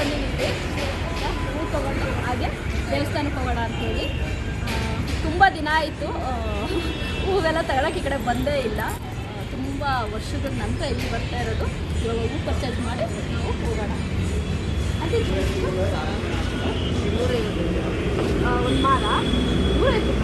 ಹೂ ತೊಗೊಂಡು ಹಾಗೆ ದೇವಸ್ಥಾನಕ್ಕೆ ಹೋಗೋಣ ಅಂತೇಳಿ. ತುಂಬ ದಿನ ಆಯಿತು ಹೂವೆಲ್ಲ ತಗೊಳಕ್ಕೆ ಈ ಕಡೆ ಬಂದೇ ಇಲ್ಲ. ತುಂಬ ವರ್ಷದ ನಂತರ ಇಲ್ಲಿ ಬರ್ತಾ ಇರೋದು. ಇವಾಗ ಹೂ ಪರ್ಚೇಸ್ ಮಾಡಿ ನಾವು ಹೋಗೋಣ. ಅದೇ ಒಂದು ಮಾರ ನೂರೈವತ್ತು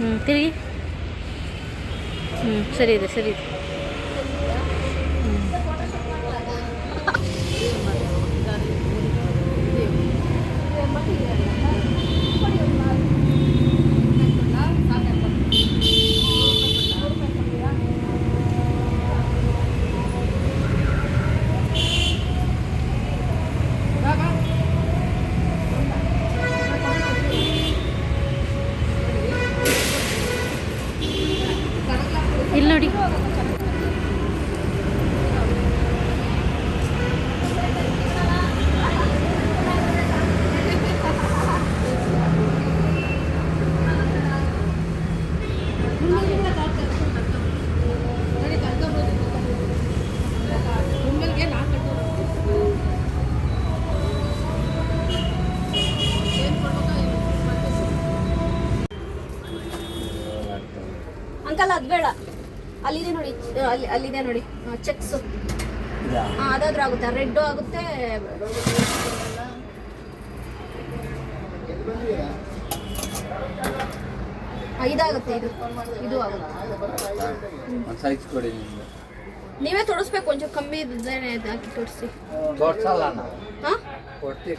ಹ್ಞೂ ತಿರುಗಿ. ಹ್ಞೂ ಸರಿ ಇದೆ ಸರಿ ಇದೆ. ಅಂಕಲ್ ಅದು ಬೇಡ. ಅಲ್ಲಿದೆ ನೋಡಿ ಅಲ್ಲಿ ಅಲ್ಲಿದೆ ನೋಡಿ. ಚೆಕ್ಸ್ ಹಾಂ ಅದಾದ್ರೂ ಆಗುತ್ತೆ. ರೆಡ್ಡು ಆಗುತ್ತೆ. ಇದಾಗುತ್ತೆ ಇದು. ಇದು ಆಗುತ್ತೆ. ನೀವೇ ತೋರಿಸ್ಬೇಕು ಒಂಚೂರು ಕಮ್ಮಿ ಇದ್ದೇನೆ ಹಾಕಿ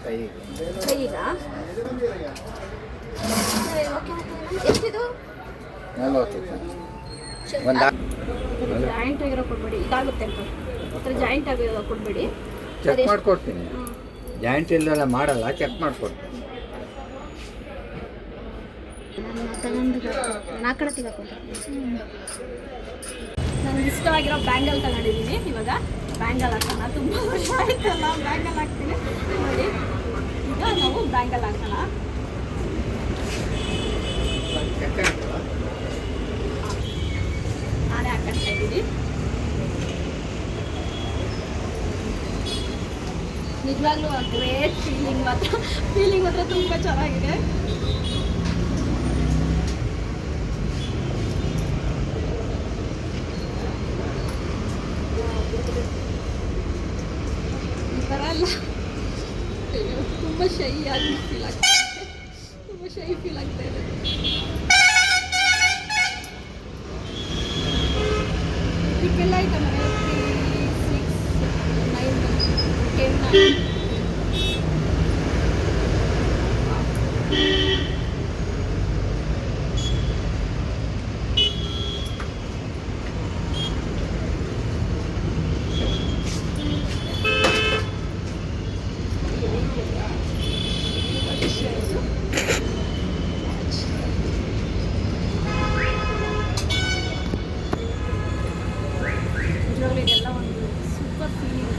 ಕೈಗೆ? ಕೈಗಾ ಎಷ್ಟಿದು? ನಲ್ವತ್ತು ಒಂದು ಜಾಯಿಂಟ್ ಆಗಿರೋ ಕೊಡ್ಬೇಡಿ ಇದಾಗುತ್ತೆ ಅಂತ ಹತ್ರ ಜಾಯಿಂಟ್ ಆಗಿರೋ ಕೊಡ್ಬೇಡಿ ಚೆಕ್ ಮಾಡಿಕೊಡ್ತೀನಿ. ಜಾಯಿಂಟ್ ಇಲ್ದೆಲ್ಲ ಮಾಡಲ್ಲ ಚೆಕ್ ಮಾಡಿಕೊಡ್ತೀನಿ. ನಾನು ತಗೊಂಡು ನಾನು ಆ ಕಡೆ ತೆಗೆದುಕೊಂಡೆ ನನಗೆ ಇಷ್ಟವಾಗಿರೋ ಬ್ಯಾಂಗಲ್ ತಗೊಂಡಿದ್ದೀನಿ ಇವಾಗ. ಬ್ಯಾಂಗಲ್ ಹಾಕೋಣ. ತುಂಬ ವರ್ಷ ಆಯ್ತಲ್ಲ ಬ್ಯಾಂಗಲ್ ಹಾಕ್ತೀನಿ. ನೋಡಿ. ಈಗ ನಾವು ಬ್ಯಾಂಗಲ್ ಹಾಕೋಣ. ಹಾಕೊಳ್ತಾ ಇದ್ದೀನಿ ನಿಜವಾಗ್ಲೂ ಗ್ರೇಟ್ ಫೀಲಿಂಗ್ ಮಾತ್ರ. ಫೀಲಿಂಗ್ ಮಾತ್ರ ತುಂಬ ಚೆನ್ನಾಗಿದೆ. ಬರಲ್ಲ ತುಂಬ ಶೈ ಆಗಿ ಫೀಲ್ ಆಗ್ತಾ ಇದೆ. ತುಂಬ ಶೈ ಫೀಲ್ ಆಗ್ತಾ ಇದೆ. Ipilay ka na 86, 9, 10 na. ನಿಜವಾಗ್ಲೂ ಇದೆಲ್ಲ ಒಂದು ಸೂಪರ್ ಫೀಲಿಂಗ್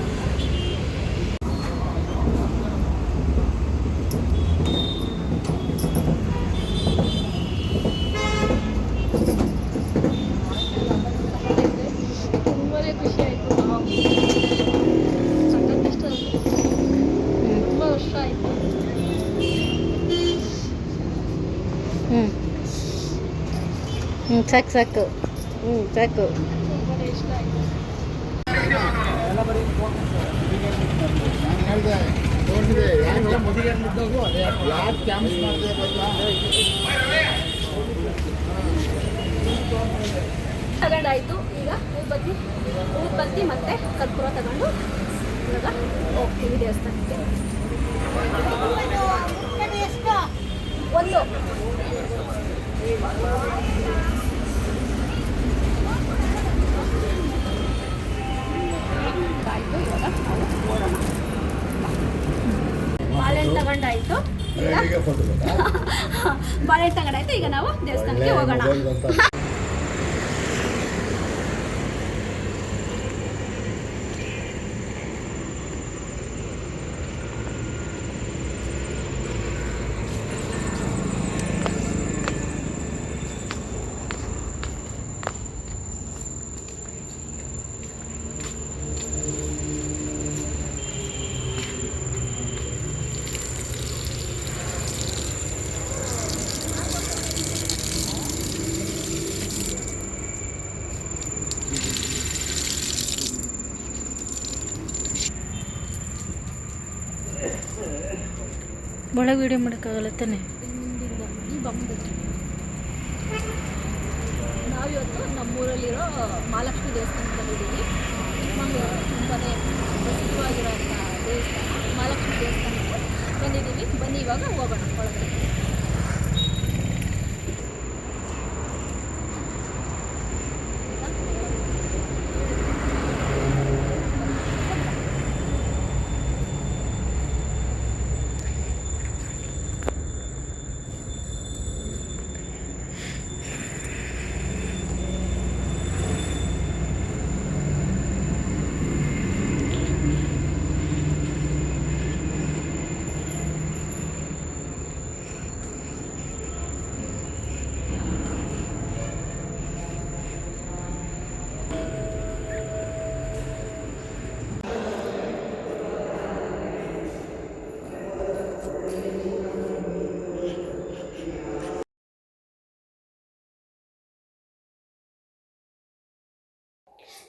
ಹ್ಞೂ ಸಾಕು ಸಾಕು. ಹ್ಞೂ ಸಾಕು. ತಗೊಂಡಾಯ್ತು ಈಗ ಊದ್ಬತ್ತಿ ಊದ್ಬತ್ತಿ ಮತ್ತೆ ಕರ್ಪೂರ ತಗೊಂಡು ಇವಾಗ ಹೋಗ್ತೀವಿ ದೇವಸ್ಥಾನಕ್ಕೆ. ಒಂದು. ಆಯ್ತು ಇವಾಗ ನಾವು ಓಡೋಣ ಬಾಳೆಹಣ್ಣು ತಗೊಂಡಾಯ್ತು. ಈಗ? ಬಾಳೆಹಣ್ಣು ತಗೊಂಡಾಯ್ತು ಈಗ ನಾವು ದೇವಸ್ಥಾನಕ್ಕೆ ಹೋಗೋಣ. ಒಳಗೆ ವಿಡಿಯೋ ಮಾಡೋಕ್ಕಾಗಲ್ಲ ತಾನೆ? ನಾವಿವತ್ತು ನಮ್ಮೂರಲ್ಲಿರೋ ಮಹಾಲಕ್ಷ್ಮಿ ದೇವಸ್ಥಾನಕ್ಕೆ ಬಂದಿದ್ದೀವಿ ಚಿಕ್ಕಮಂಗ್ಳೂರು ತುಂಬಾ ಪ್ರಸಿದ್ಧವಾಗಿರೋಂಥ ದೇವಸ್ಥಾನ ಮಹಾಲಕ್ಷ್ಮಿ ದೇವಸ್ಥಾನಕ್ಕೆ ಬಂದಿದ್ದೀವಿ. ಬನ್ನಿ ಇವಾಗ ಹೋಗೋಣ ಒಳಗಡೆ.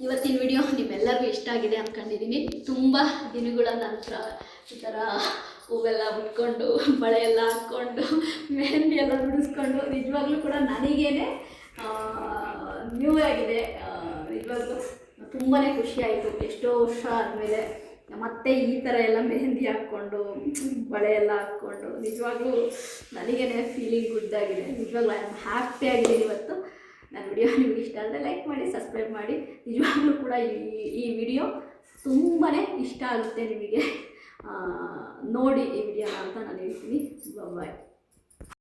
ಇವತ್ತಿನ ವಿಡಿಯೋ ನಿಮ್ಮೆಲ್ಲರಿಗೂ ಇಷ್ಟ ಆಗಿದೆ ಅಂದ್ಕೊಂಡಿದ್ದೀನಿ ತುಂಬ ದಿನಗಳ ನಂತರ ಈ ಥರ ಹೂವೆಲ್ಲ ಉಟ್ಕೊಂಡು, ಬಳೆ ಎಲ್ಲ ಹಾಕ್ಕೊಂಡು ಮೆಹಂದಿ ಎಲ್ಲ ಬಿಡಿಸ್ಕೊಂಡು ನಿಜವಾಗ್ಲೂ ಕೂಡ ನನಗೇನೆ ನ್ಯೂ ಆಗಿದೆ. ನಿಜವಾಗ್ಲೂ ತುಂಬಾ ಖುಷಿ ಆಯಿತು. ಎಷ್ಟೋ ವರ್ಷ ಆದಮೇಲೆ ಮತ್ತೆ ಈ ಥರ ಎಲ್ಲ ಮೆಹಂದಿ ಹಾಕ್ಕೊಂಡು ಬಳೆ ಎಲ್ಲ ಹಾಕ್ಕೊಂಡು ನಿಜವಾಗ್ಲೂ ನನಗೇನೆ ಫೀಲಿಂಗ್ ಗುಡ್ ಆಗಿದೆ. ನಿಜವಾಗ್ಲೂ ಐ ಆಮ್ ಹ್ಯಾಪಿ ಆಗಿದ್ದೀನಿ ಇವತ್ತು. ನನ್ನ ವಿಡಿಯೋ ನಿಮ್ಗೆ ಇಷ್ಟ ಆದರೆ ಲೈಕ್ ಮಾಡಿ ಸಬ್ಸ್ಕ್ರೈಬ್ ಮಾಡಿ. ನಿಜವಾಗ್ಲೂ ಕೂಡ ಈ ಈ ವಿಡಿಯೋ ತುಂಬಾ ಇಷ್ಟ ಆಗುತ್ತೆ ನಿಮಗೆ. ನೋಡಿ ಈ ವಿಡಿಯೋ ಅಂತ ನಾನು ಹೇಳ್ತೀನಿ. ಬಾಯ್